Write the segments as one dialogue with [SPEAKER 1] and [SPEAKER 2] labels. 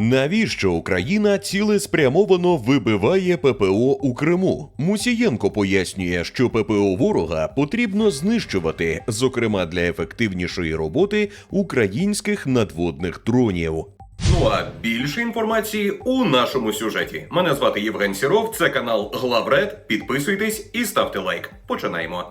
[SPEAKER 1] Навіщо Україна цілеспрямовано вибиває ППО у Криму? Мусієнко пояснює, що ППО ворога потрібно знищувати, зокрема для ефективнішої роботи українських надводних дронів.
[SPEAKER 2] Ну а більше інформації у нашому сюжеті. Мене звати Євген Сіров, це канал Главред. Підписуйтесь і ставте лайк. Починаємо.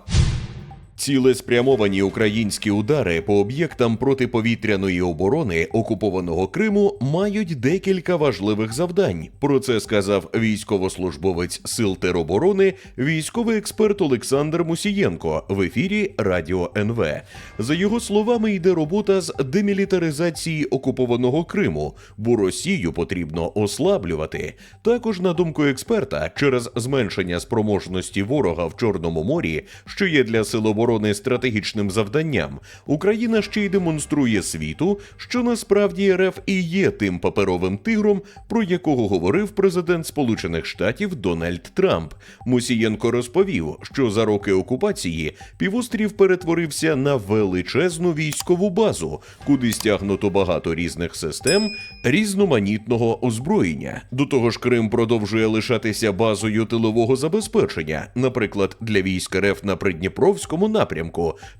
[SPEAKER 1] Цілеспрямовані українські удари по об'єктам протиповітряної оборони окупованого Криму мають декілька важливих завдань. Про це сказав військовослужбовець сил тероборони, військовий експерт Олександр Мусієнко в ефірі Радіо НВ. За його словами, йде робота з демілітаризації окупованого Криму, бо Росію потрібно ослаблювати. Також, на думку експерта, через зменшення спроможності ворога в Чорному морі, що є для сил оборони стратегічним завданням, Україна ще й демонструє світу, що насправді РФ і є тим паперовим тигром, про якого говорив президент Сполучених Штатів Дональд Трамп. Мусієнко розповів, що за роки окупації півострів перетворився на величезну військову базу, куди стягнуто багато різних систем різноманітного озброєння. До того ж, Крим продовжує лишатися базою тилового забезпечення, наприклад, для військ РФ на Придніпровському напрямку,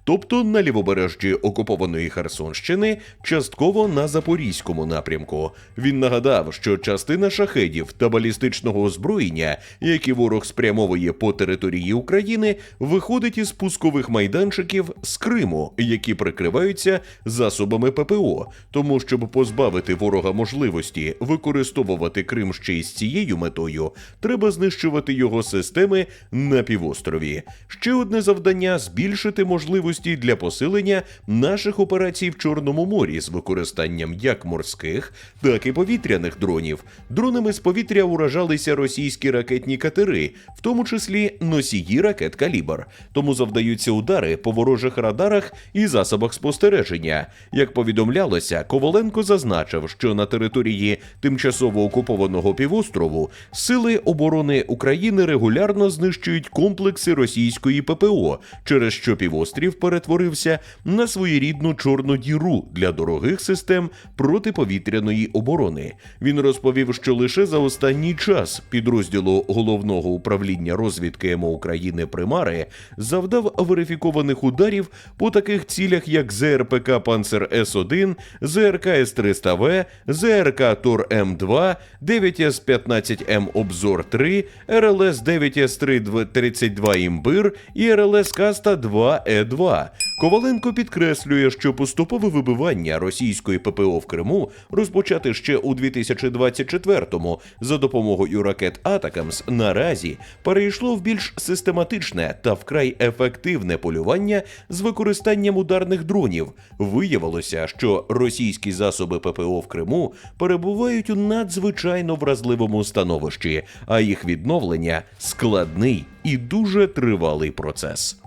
[SPEAKER 1] тобто на лівобережжі окупованої Херсонщини, частково на Запорізькому напрямку. Він нагадав, що частина шахедів та балістичного озброєння, які ворог спрямовує по території України, виходить із пускових майданчиків з Криму, які прикриваються засобами ППО. Тому, щоб позбавити ворога можливості використовувати Крим ще й з цією метою, треба знищувати його системи на півострові. Ще одне завдання збільшити можливості для посилення наших операцій в Чорному морі з використанням як морських, так і повітряних дронів. Дронами з повітря уражалися російські ракетні катери, в тому числі носії ракет калібр. Тому завдаються удари по ворожих радарах і засобах спостереження. Як повідомлялося, Коваленко зазначив, що на території тимчасово окупованого півострову сили оборони України регулярно знищують комплекси російської ППО, через що півострів перетворився на своєрідну чорну діру для дорогих систем протиповітряної оборони. Він розповів, що лише за останній час підрозділу головного управління розвідки МО України Примари завдав верифікованих ударів по таких цілях, як ЗРПК Панцер С1, ЗРК С300В, ЗРК Тор М2, 9С15М Обзор 3, РЛС 9С32 Імбир і РЛС Каста 2 Е2. Коваленко підкреслює, що поступове вибивання російської ППО в Криму розпочати ще у 2024-му за допомогою ракет Атакамс наразі перейшло в більш систематичне та вкрай ефективне полювання з використанням ударних дронів. Виявилося, що російські засоби ППО в Криму перебувають у надзвичайно вразливому становищі, а їх відновлення складний і дуже тривалий процес.